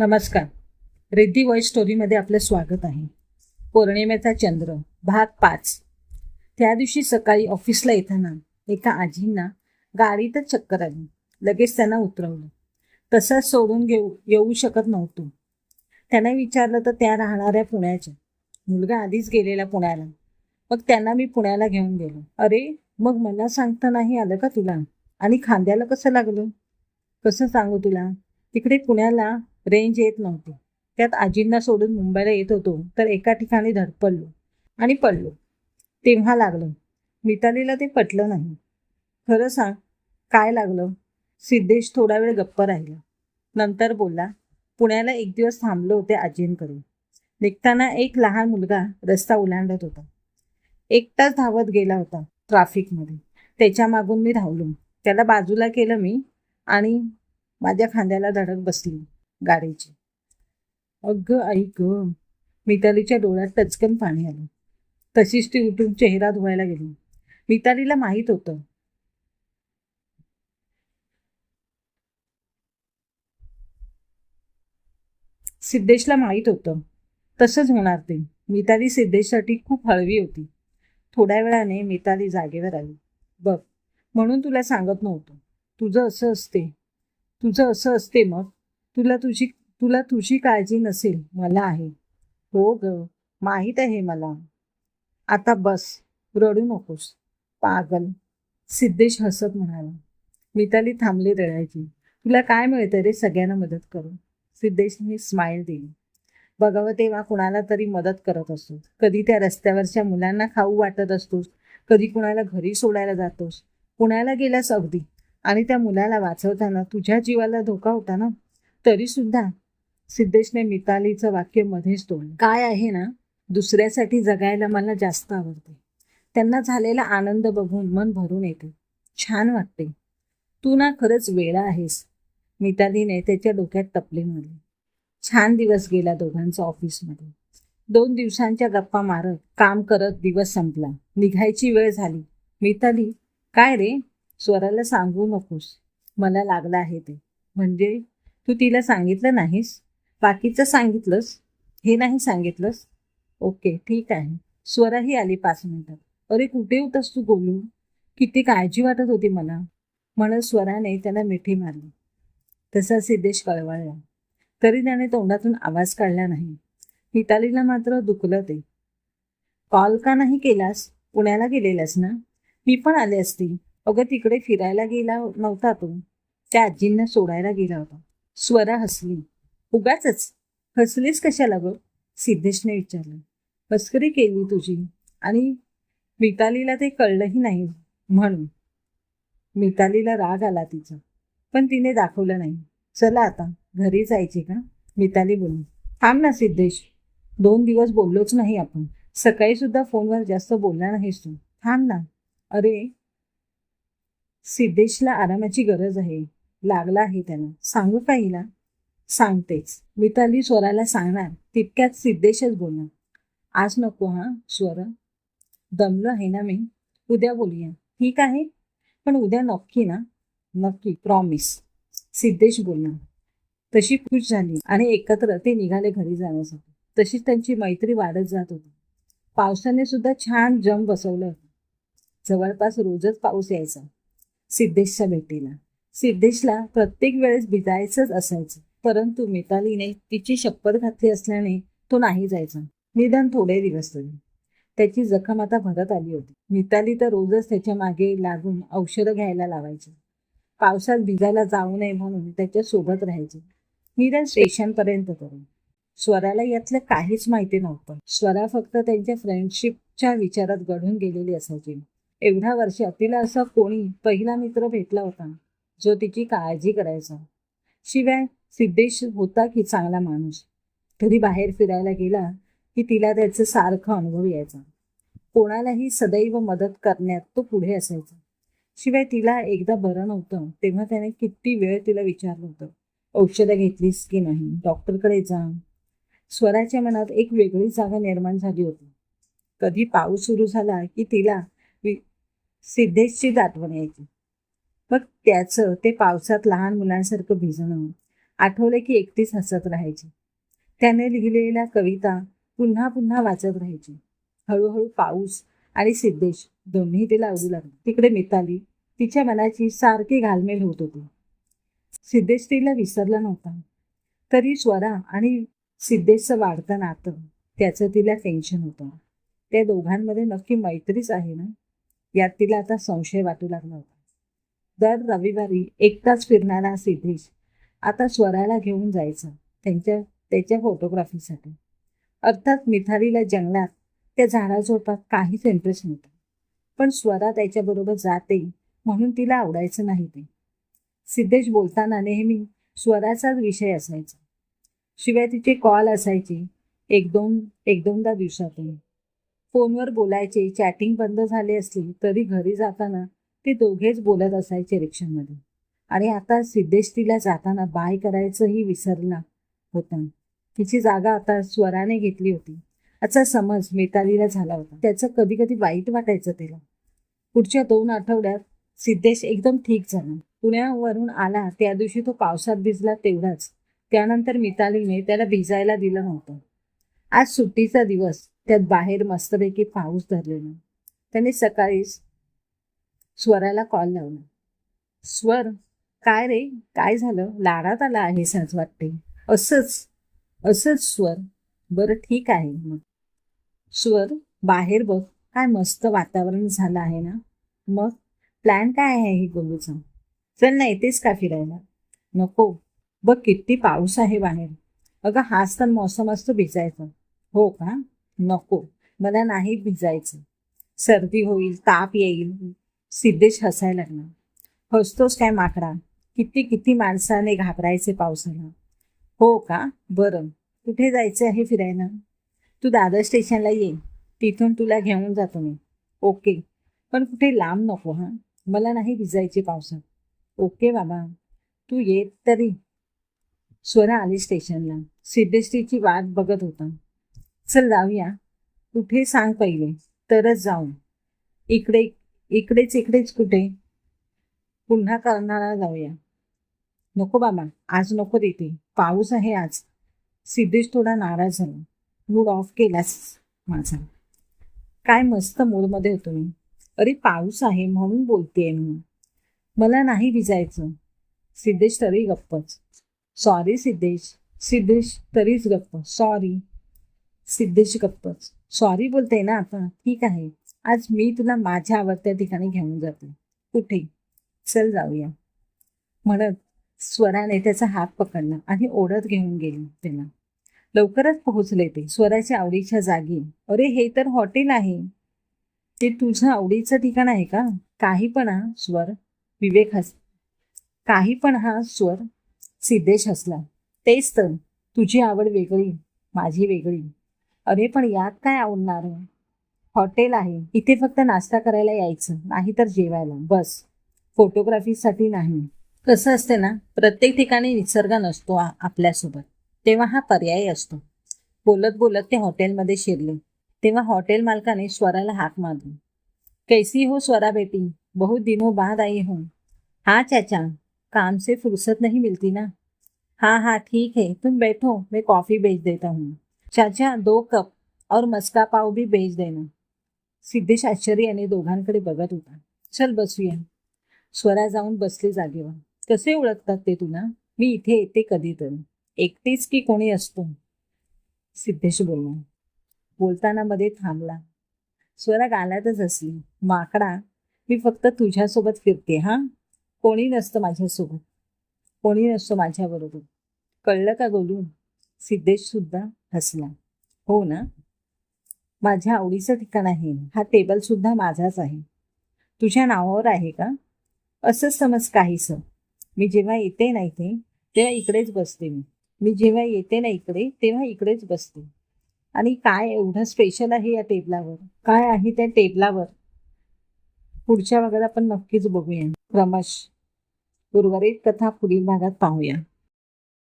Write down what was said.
नमस्कार. रिद्धी वॉइस स्टोरीमध्ये आपलं स्वागत आहे. पौर्णिमेचा चंद्र भाग पाच. त्या दिवशी सकाळी ऑफिसला येताना एका आजींना गाडीतच चक्कर आली. लगेच त्यांना उतरवलं. तसंच सोडून घेऊ येऊ शकत नव्हतो. त्यांना विचारलं तर त्या राहणाऱ्या पुण्याच्या. मुलगा आधीच गेलेला पुण्याला. मग त्यांना मी पुण्याला घेऊन गेलो. अरे मग मला सांगता नाही आलं का तुला? आणि खांद्याला कसं लागलं? कसं सांगू तुला? तिकडे पुण्याला रेंज येत नव्हती. त्यात आजींना सोडून मुंबईला येत होतो तर एका ठिकाणी धडपडलो आणि पडलो. तेव्हा लागलं. मितालीला ते पटलं नाही. खरं सांग काय लागलं? सिद्धेश थोडा वेळ गप्प राहिला. नंतर बोलला पुण्याला एक दिवस थांबलो होते आजींकडे निघताना एक लहान मुलगा रस्ता ओलांडत होता. एकटाच धावत गेला होता ट्राफिकमध्ये. त्याच्या मागून मी धावलो. त्याला बाजूला केलं मी आणि माझ्या खांद्याला धडक बसली. गाडीची. अगं आई ग मितालीच्या डोळ्यात टचकन पाणी आलं. तशीच ती उठून चेहरा धुवायला गेली. मितालीला माहीत होतं. सिद्धेशला माहीत होतं. तसंच होणार ते. मिताली सिद्धेशसाठी खूप हळवी होती. थोड्या वेळाने मिताली जागेवर आली. बघ म्हणून तुला सांगत नव्हतं. तुझं असं असते. तुझं असं असते मग. तुला तुझी तुला तुझी काळजी नसेल मला आहे. हो ग माहीत आहे मला. आता बस रडू नकोस. पागल. सिद्धेश हसत म्हणाला. मिताली थांबली रडायची. तुला काय मिळतं रे सगळ्यांना मदत करून? सिद्धेशने स्माईल दिली. बघावं तेव्हा कुणाला तरी मदत करत असतो कधी त्या रस्त्यावरच्या मुलांना खाऊ वाटत असतोस. कधी कुणाला घरी सोडायला जातोस. कुणाला गेलास अगदी? आणि त्या मुलाला वाचवताना तुझ्या जीवाला धोका होता ना? तरी सुद्धा सिद्धेशने मितालीचं वाक्य मध्येच तोडलं. काय आहे ना दुसऱ्यासाठी जगायला मला जास्त आवडते. त्यांना झालेला आनंद बघून मन भरून येते. छान वाटते. तू ना खरंच वेळा आहेस. मितालीने त्याच्या डोक्यात टपले मारले. छान दिवस गेला दोघांचा ऑफिसमध्ये. दोन दिवसांच्या गप्पा मारत काम करत दिवस संपला. निघायची वेळ झाली. मिताली काय रे? स्वराला सांगू नकोस. मला लागलं आहे ते. म्हणजे तू तिला सांगितलं नाहीस? बाकीचं सांगितलंस? हे नाही सांगितलंस? ओके ठीक आहे. स्वराही आली पाच मिनिटात अरे कुठे होतास तू गोलू? किती काळजी वाटत होती मला. म्हणत स्वराने त्याला मिठी मारली. तसा सिद्धेश कळवळला. तरी त्याने तोंडातून आवाज काढला नाही. मितालीला मात्र दुखलं ते. कॉल का नाही केलास? पुण्याला गेलेलास ना? मी पण आले असती. अगं तिकडे फिरायला गेला नव्हता तू. त्या आजींना सोडायला गेला होता. स्वरा हसली. उगाच हसलीस कशाला ग? सिद्धेशने विचारलं. मस्करी केली तुझी? आणि मितालीला ते कळलंही नाही म्हणून. मितालीला राग आला तिचा. पण तिने दाखवलं नाही. चला आता घरी जायची का? मिताली बोलली. थांब ना सिद्धेश. दोन दिवस बोललोच नाही आपण. सकाळी सुद्धा फोनवर जास्त बोलला नाहीस तू. थांब ना. अरे सिद्धेशला आरामाची गरज आहे. लागला आहे त्याला सांगू का हिला? सांगतेच. मिताली स्वराला सांगणार. तितक्यात सिद्धेशच बोलणार. आज नको हा स्वर. दमलो आहे ना मी? उद्या बोलूया. ठीक आहे? पण उद्या नक्की ना? नक्की प्रॉमिस सिद्धेश बोलणार. तशी खुश झाली आणि एकत्र ते निघाले घरी जाण्यासाठी. तशीच त्यांची मैत्री वाढत जात होती. पावसाने सुद्धा छान जम बसवलं होतं. जवळपास रोजच पाऊस यायचा. सिद्धेशच्या भेटीला. सिद्धेशला प्रत्येक वेळेस भिजायचंच असायचं. परंतु मितालीने तिची शप्पर घातली असल्याने तो नाही जायचा. निदान थोडे दिवस तरी. त्याची जखम आता भरत आली होती. मिताली तर रोजच त्याच्यामागे लागून औषधं घ्यायला लावायची. पावसात भिजायला जाऊ नये म्हणून त्याच्या सोबत राहायचे. निदान स्टेशनपर्यंत तरी स्वराला यातलं काहीच माहिती नव्हतं. स्वरा फक्त त्यांच्या फ्रेंडशिपच्या विचारात घडून गेलेली असायची. एवढ्या वर्षात तिला असा कोणी पहिला मित्र भेटला होता. जो तिची काळजी करायचा. शिवाय सिद्धेश होता की चांगला माणूस. कधी बाहेर फिरायला गेला की तिला त्याचं सारखं अनुभव यायचा. कोणालाही सदैव मदत करण्यात तो पुढे असायचा. शिवाय तिला एकदा बरं नव्हतं तेव्हा त्याने किती वेळ तिला विचारलं होतं. औषधं घेतलीस की नाही? डॉक्टरकडे जा. स्वराच्या मनात एक वेगळी जागा निर्माण झाली होती. कधी पाऊस सुरू झाला की तिला सिद्धेशची आठवण यायची. मग त्याचं ते पावसात लहान मुलांसारखं भिजणं आठवलं की एकटीच हसत राहायची. त्याने लिहिलेल्या कविता पुन्हा पुन्हा वाचत राहायची. हळूहळू पाऊस आणि सिद्धेश दोन्ही तिला आवडू लागले. तिकडे मिताली तिच्या मनाची सारखी घालमेल होत होती. सिद्धेश तिला विसरला नव्हता. तरी स्वरा आणि सिद्धेशचं वाढतं नातं त्याचं तिला टेन्शन होतं. त्या दोघांमध्ये नक्की मैत्रीच आहे ना? यात तिला आता संशय वाटू लागला होता. दर रविवारी एकटाच फिरणारा सिद्धेश आता स्वराला घेऊन जायचा त्यांच्या त्याच्या फोटोग्राफीसाठी अर्थात मिथालीला जंगलात त्या झाडाझोपात काहीच इंटरेस्ट नव्हता. पण स्वरा त्याच्याबरोबर जाते म्हणून तिला आवडायचं नाही ते. सिद्धेश बोलताना नेहमी स्वराचाच विषय असायचा. शिवाय तिचे कॉल असायचे एक दोन एक दोनदा दिवसातून. फोनवर बोलायचे चॅटिंग बंद झाले असली तरी घरी जाताना ते दोघेच बोलत असायचे रिक्षामध्ये. आणि आता सिद्धेश तिला जाताना बाय करायचंही विसरला होता. तिची जागा आता स्वराने घेतली होती. असा समज मितालीला झाला होता. त्याचं कधी कधी वाईट वाटायचं तिला. पुढच्या दोन आठवड्यात सिद्धेश एकदम ठीक झाला. पुण्यावरून आला त्या दिवशी तो पावसात भिजला तेवढाच. त्यानंतर मितालीने त्याला भिजायला दिलं नव्हतं. आज सुट्टीचा दिवस. त्यात बाहेर मस्तपैकी पाऊस धरलेला. त्याने सकाळीच स्वराला कॉल लावला. स्वर काय रे? काय झालं? लाडात आला आहे साज वाटते. असंच असंच स्वर. बरं ठीक आहे मग. स्वर बाहेर बघ. काय मस्त वातावरण झालं आहे ना. मग? प्लॅन काय आहे हे गोलूचा चल ना येतेस का फिरायला? नको. बघ किती पाऊस आहे बाहेर. अगं हाच तर मौसम असतो भिजायचं. हो का? नको. मला नाही भिजायचं. सर्दी होईल ताप येईल. सिद्धेश हसायला लागला. हसतोस काय माकडा? किती किती माणसाने घाबरायचे पावसाला. हो का? बरं. कुठे जायचं आहे फिरायला? तू दादर स्टेशनला ये. तिथून तुला घेऊन जातो मी. ओके. पण कुठे लांब नको हां. मला नाही भिजायची पावसात. ओके बाबा. तू येत तरी. स्वरा आली स्टेशनला. सिद्धेश्रीची वाट बघत होता. चल जाऊया. कुठे सांग पहिले. तरच जाऊ. इकडे इकडेच इकडेच कुठे? पुन्हा कर्नाळा जाऊया. नको बाबा आज नको देते. पाऊस आहे आज. सिद्धेश थोडा नाराज झाला. मूड ऑफ केलास माझा. काय मस्त मूडमध्ये होतो मी. अरे पाऊस आहे म्हणून बोलतेय मी. मला नाही भिजायचं. सिद्धेश तरी गप्पच. सॉरी सिद्धेश. सिद्धेश तरीच गप्प. सॉरी सिद्धेश गप्पच. सॉरी बोलते ना आता. ठीक आहे. आज मी तुला माझ्या आवडत्या ठिकाणी घेऊन जाते. कुठे? चल जाऊया. म्हणत स्वराने त्याचा हात पकडला आणि ओढत घेऊन गेली त्याला. लवकरच पोहोचले ते स्वराच्या आवडीच्या जागी. अरे हे तर हॉटेल आहे. ते तुझं आवडीचं ठिकाण आहे का? काही पण हा स्वर. विवेक हस काही पण हा स्वर. सिद्धेश हसला. तेच तर. तुझी आवड वेगळी माझी वेगळी. अरे पण यात काय आवडणार? हॉटेल आहे. इथे फक्त नाश्ता करायला यायचं नाही तर जेवायला. बस. फोटोग्राफीसाठी नाही. कसं असते ना प्रत्येक ठिकाणी निसर्ग नसतो आपल्यासोबत. तेव्हा हा पर्याय असतो. बोलत बोलत ते हॉटेलमध्ये शिरले. तेव्हा हॉटेल मालकाने स्वराला हाक मारली. कैसी हो स्वरा बेटी? बहुत दिनों बाद आई हो. हाँ चाचा. काम से फुर्सत नहीं मिलती ना? हाँ हाँ ठीक है. तुम बैठो. मैं कॉफ़ी भेज देता हूँ. चाचा दो कप. और मस्का पाव भी भेज देना. सिद्धेश आश्चर्याने दोघांकडे बघत होता. चल बसूया स्वरा जाऊन बसली जागेवर. कसे ओळखतात ते तुला? मी इथे येते कधीतरी. एकटीच की कोणी असतो? सिद्धेश बोलला. बोलताना मध्ये थांबला. स्वरा गालातच असली माकडा मी फक्त तुझ्यासोबत फिरते हा? कोणी नसतं माझ्यासोबत. कोणी नसतं माझ्याबरोबर. कळलं का गोलू? सिद्धेश सुद्धा हसला. हो ना? माझ्या आवडीचं ठिकाण आहे. हा टेबल सुद्धा माझाच आहे. तुझ्या नावावर आहे का? असंच समज काहीसं. मी जेव्हा येते ना इथे तेव्हा इकडेच बसते मी. मी जेव्हा येते ना इकडे तेव्हा इकडेच बसते. आणि काय एवढं स्पेशल आहे या टेबलावर काय आहे त्या टेबलावर पुढच्या भागात आपण नक्कीच बघूया. क्रमश उर्वरित कथा पुढील भागात पाहूया.